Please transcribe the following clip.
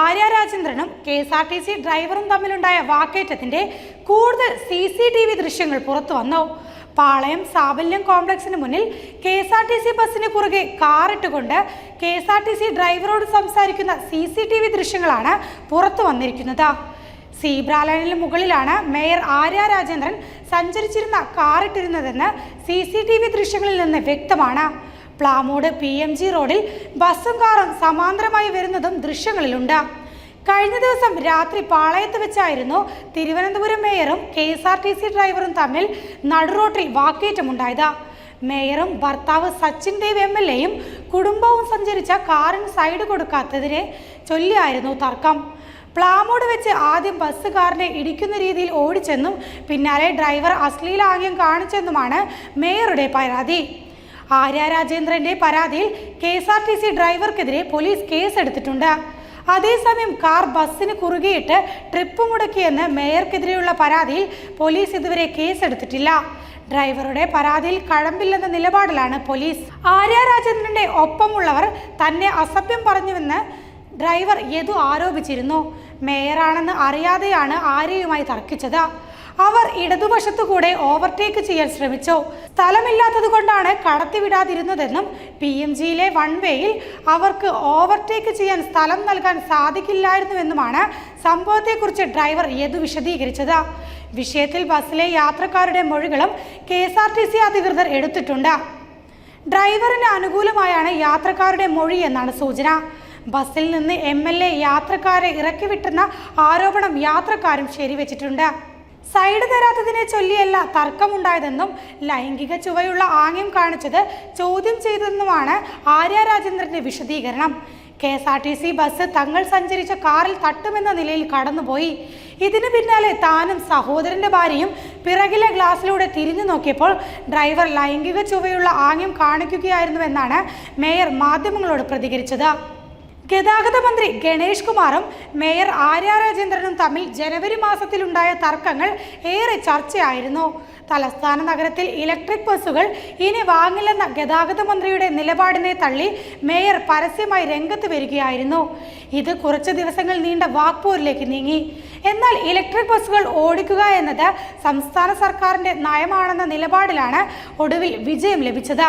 Arya രാജേന്ദ്രനും K S R T C ഡ്രൈവറും തമ്മിലുണ്ടായ വാക്കേറ്റത്തിന്റെ കൂടുതൽ സി സി ടി വി ദൃശ്യങ്ങൾ പുറത്തു വന്നു. പാളയം സാബല്യം കോംപ്ലക്സിന് മുന്നിൽ K S R T C ബസ്സിന് കുറുകെ കാറിട്ടുകൊണ്ട് K S R T C ഡ്രൈവറോട് സംസാരിക്കുന്ന സി സി ടി വി ദൃശ്യങ്ങളാണ് പുറത്തു വന്നിരിക്കുന്നത്. സീബ്ര മുകളിലാണ് മേയർ ആര്യ രാജേന്ദ്രൻ സഞ്ചരിച്ചിരുന്ന കാറിട്ടിരുന്നതെന്ന് സി സി ടി വി ദൃശ്യങ്ങളിൽ നിന്ന് വ്യക്തമാണ്. പ്ലാമൂട് പി എം ജി റോഡിൽ ബസ്സും കാറും സമാന്തരമായി വരുന്നതും ദൃശ്യങ്ങളിലുണ്ട്. കഴിഞ്ഞ ദിവസം രാത്രി പാളയത്ത് വെച്ചായിരുന്നു Thiruvananthapuram മേയറും K S R T C ഡ്രൈവറും തമ്മിൽ നടുറോട്ടിൽ വാക്കേറ്റമുണ്ടായത്. മേയറും ഭർത്താവ് സച്ചിൻ ദേവ് എം എൽ എയും കുടുംബവും സഞ്ചരിച്ച കാറിന് സൈഡ് കൊടുക്കാത്തതിനെ ചൊല്ലിയായിരുന്നു തർക്കം. പ്ലാമോട് വെച്ച് ആദ്യം ബസ് കാറിനെ ഇടിക്കുന്ന രീതിയിൽ ഓടിച്ചെന്നും പിന്നാലെ ഡ്രൈവർ അശ്ലീലാംഗ്യം കാണിച്ചെന്നുമാണ് മേയറുടെ പരാതി. ആര്യ രാജേന്ദ്രന്റെ പരാതിയിൽ K S R T C ഡ്രൈവർക്കെതിരെ police കേസെടുത്തിട്ടുണ്ട്. അതേസമയം കാർ ബസ്സിന് കുറുകെയിട്ട് ട്രിപ്പ് മുടക്കിയെന്ന് മേയർക്കെതിരെയുള്ള പരാതിയിൽ പോലീസ് ഇതുവരെ കേസെടുത്തിട്ടില്ല. ഡ്രൈവറുടെ പരാതിയിൽ കഴമ്പില്ലെന്ന നിലപാടിലാണ് പോലീസ്. ആര്യ രാജേന്ദ്രന്റെ ഒപ്പമുള്ളവർ തന്നെ അസഭ്യം പറഞ്ഞുവെന്ന് ഡ്രൈവർ യദു ആരോപിച്ചിരുന്നു. മേയറാണെന്ന് അറിയാതെയാണ് ആര്യയുമായി തർക്കിച്ചത്. അവർ ഇടതുവശത്തുകൂടെ ഓവർടേക്ക് ചെയ്യാൻ ശ്രമിച്ചു. സ്ഥലമില്ലാത്തത് കൊണ്ടാണ് കടത്തിവിടാതിരുന്നതെന്നും പി എം ജിയിലെ വൺ വേയിൽ അവർക്ക് ഓവർടേക്ക് ചെയ്യാൻ സ്ഥലം നൽകാൻ സാധിക്കില്ലായിരുന്നുവെന്നുമാണ് സംഭവത്തെക്കുറിച്ച് ഡ്രൈവർ യദു വിശദീകരിച്ചത്. വിഷയത്തിൽ ബസ്സിലെ യാത്രക്കാരുടെ മൊഴികളും K S R T C അധികൃതർ എടുത്തിട്ടുണ്ട്. ഡ്രൈവറിന് അനുകൂലമായാണ് യാത്രക്കാരുടെ മൊഴി എന്നാണ് സൂചന. ബസ്സിൽ നിന്ന് എം എൽ എ യാത്രക്കാരെ ഇറക്കിവിട്ടെന്ന ആരോപണം യാത്രക്കാരും ശരിവെച്ചിട്ടുണ്ട്. സൈഡ് തരാത്തതിനെ ചൊല്ലിയല്ല തർക്കമുണ്ടായതെന്നും ലൈംഗിക ചുവയുള്ള ആംഗ്യം കാണിച്ചത് ചോദ്യം ചെയ്തതെന്നുമാണ് ആര്യ രാജേന്ദ്രന്റെ വിശദീകരണം. K S R T C bus തങ്ങൾ സഞ്ചരിച്ച കാറിൽ തട്ടുമെന്ന നിലയിൽ കടന്നുപോയി. ഇതിന് പിന്നാലെ താനും സഹോദരന്റെ ഭാര്യയും പിറകിലെ ഗ്ലാസ്സിലൂടെ തിരിഞ്ഞു നോക്കിയപ്പോൾ ഡ്രൈവർ ലൈംഗിക ചുവയുള്ള ആംഗ്യം കാണിക്കുകയായിരുന്നുവെന്നാണ് മേയർ മാധ്യമങ്ങളോട് പ്രതികരിച്ചത്. ഗതാഗത മന്ത്രി ഗണേഷ് കുമാറും മേയർ ആര്യ രാജേന്ദ്രനും തമ്മിൽ ജനുവരി മാസത്തിലുണ്ടായ തർക്കങ്ങൾ ഏറെ ചർച്ചയായിരുന്നു. തലസ്ഥാന നഗരത്തിൽ ഇലക്ട്രിക് ബസ്സുകൾ ഇനി വാങ്ങില്ലെന്ന ഗതാഗത മന്ത്രിയുടെ നിലപാടിനെ തള്ളി മേയർ പരസ്യമായി രംഗത്ത് വരികയായിരുന്നു. ഇത് കുറച്ച് ദിവസങ്ങൾ നീണ്ട വാക്പോരിലേക്ക് നീങ്ങി. എന്നാൽ ഇലക്ട്രിക് ബസ്സുകൾ ഓടിക്കുക എന്നത് സംസ്ഥാന സർക്കാരിന്റെ നയമാണെന്ന നിലപാടിലാണ് ഒടുവിൽ വിജയം ലഭിച്ചത്.